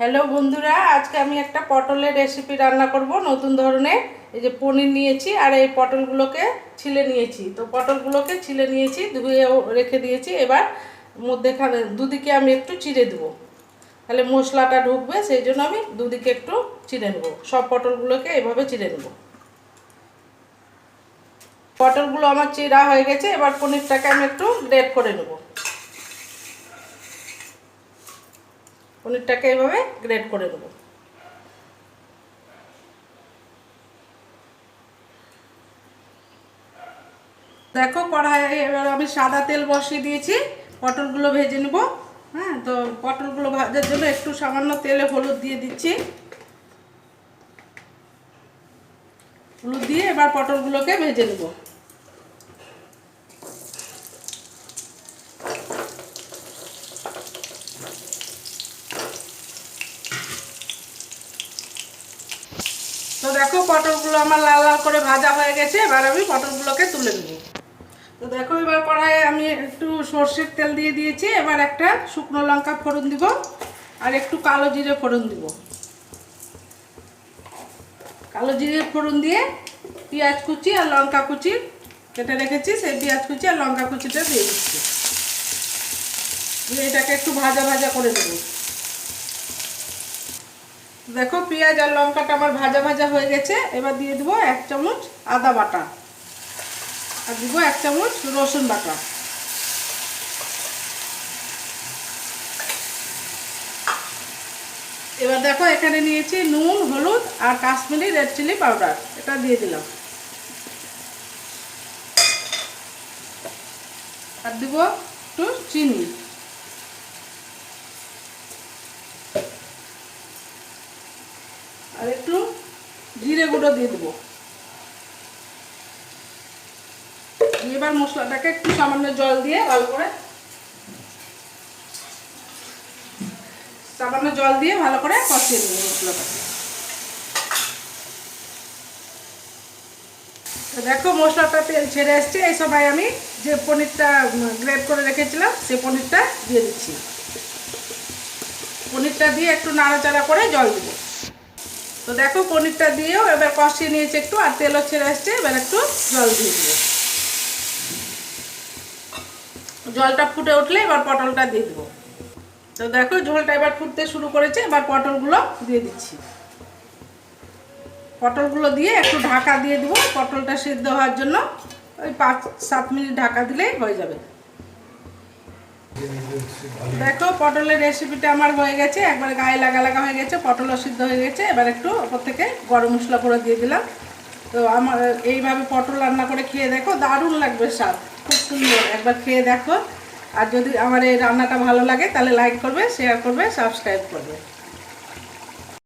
Hello বন্ধুরা, আজকে আমি একটা পটলের রেসিপি রান্না করব, নতুন ধরনের। এই যে পনির নিয়েছি আর এই পটলগুলোকে ছিলে নিয়েছি। তো পটলগুলোকে ছিলে নিয়েছি ধুয়েও রেখে দিয়েছি। এবার মধ্যেখানে দুদিকে আমি একটু চিড়ে দেবো। তাহলে মশলাটা ঢুকবে, সেই জন্য আমি দুদিকে একটু চিড়ে নেব। সব পটলগুলোকে এভাবে চিড়ে নেব। পটলগুলো আমার চিরা হয়ে গেছে, এবার পনিরটাকে আমি একটু গ্রেট করে নেব। পনিরটাকে এভাবে গ্রেড করে দেবো। দেখো কড়াই এবার আমি সাদা তেল বসিয়ে দিয়েছি, পটলগুলো ভেজে নেব। হ্যাঁ তো পটলগুলো ভাজার জন্য একটু সামান্য তেলে হলুদ দিয়ে দিচ্ছি। হলুদ দিয়ে এবার পটলগুলোকে ভেজে নেব। তো দেখো পটলগুলো আমার লাল লাল করে ভাজা হয়ে গেছে, এবার আমি পটলগুলোকে তুলে নেব। তো দেখো এবার কড়াইয়ে আমি একটু সর্ষের তেল দিয়ে দিয়েছি, এবার একটা শুকনো লঙ্কা ফোড়ন দিব আর একটু কালো জিরে ফোড়ন দিব। কালো জিরে ফোড়ন দিয়ে পেঁয়াজ কুচি আর লঙ্কা কুচি কেটে রেখেছি, সেই পেঁয়াজ কুচি আর লঙ্কা কুচিটা দিয়ে দিচ্ছি। দিয়ে এটাকে একটু ভাজা ভাজা করে দেবো দেখো, পেঁয়াজ আর লঙ্কাটা আমার ভাজা ভাজা হয়ে গেছে। এবার দিয়ে দেবো এক চামচ আদা বাটা। আর দিব এক চামচ রসুন বাটা। এবার দেখো, এখানে নিয়েছি নুন, হলুদ আর কাশ্মীরি রেড চিলি পাউডার। এটা দিয়ে দিলাম। আর দিব একটু চিনি আর একটু জিরে গুঁড়ো দিয়ে দেবো। এবার মশলাটাকে একটু সামান্য জল দিয়ে ভালো করে সামান্য জল দিয়ে ভালো করে কষিয়ে দেবো মশলাটাকে। দেখো মশলাটা তেল ছেড়ে এসছে। এই সময় আমি যে পনিরটা গ্রেট করে রেখেছিলাম সেই পনিরটা দিয়ে দিচ্ছি। পনিরটা দিয়ে একটু নাড়াচাড়া করে জল দেবো। তো দেখো পনিরটা দিয়েও এবার কষিয়ে নিয়েছে একটু, আর তেলও ছেড়ে আসছে এবার একটু জল দিয়ে দেবো। জলটা ফুটে উঠলে এবার পটলটা দিয়ে দেবো। তো দেখো ঝোলটা এবার ফুটতে শুরু করেছে, এবার পটলগুলো দিয়ে দিচ্ছি। পটলগুলো দিয়ে একটু ঢাকা দিয়ে দেবো, পটলটা সিদ্ধ হওয়ার জন্য ওই পাঁচ সাত মিনিট ঢাকা দিলেই হয়ে যাবে। দেখো, পটলের রেসিপিটা আমার হয়ে গেছে। একবার গায়ে লাগা লাগা হয়ে গেছে পটল সিদ্ধ হয়ে গেছে। এবার একটু ওপর থেকে গরম মশলা করে দিয়ে দিলাম। তো আমার এইভাবে পটল রান্না করে খেয়ে দেখো, দারুণ লাগবে স্বাদ। খুব সুন্দর, একবার খেয়ে দেখো। আর যদি আমার এই রান্নাটা ভালো লাগে, তাহলে লাইক করবে শেয়ার করবে সাবস্ক্রাইব করবে।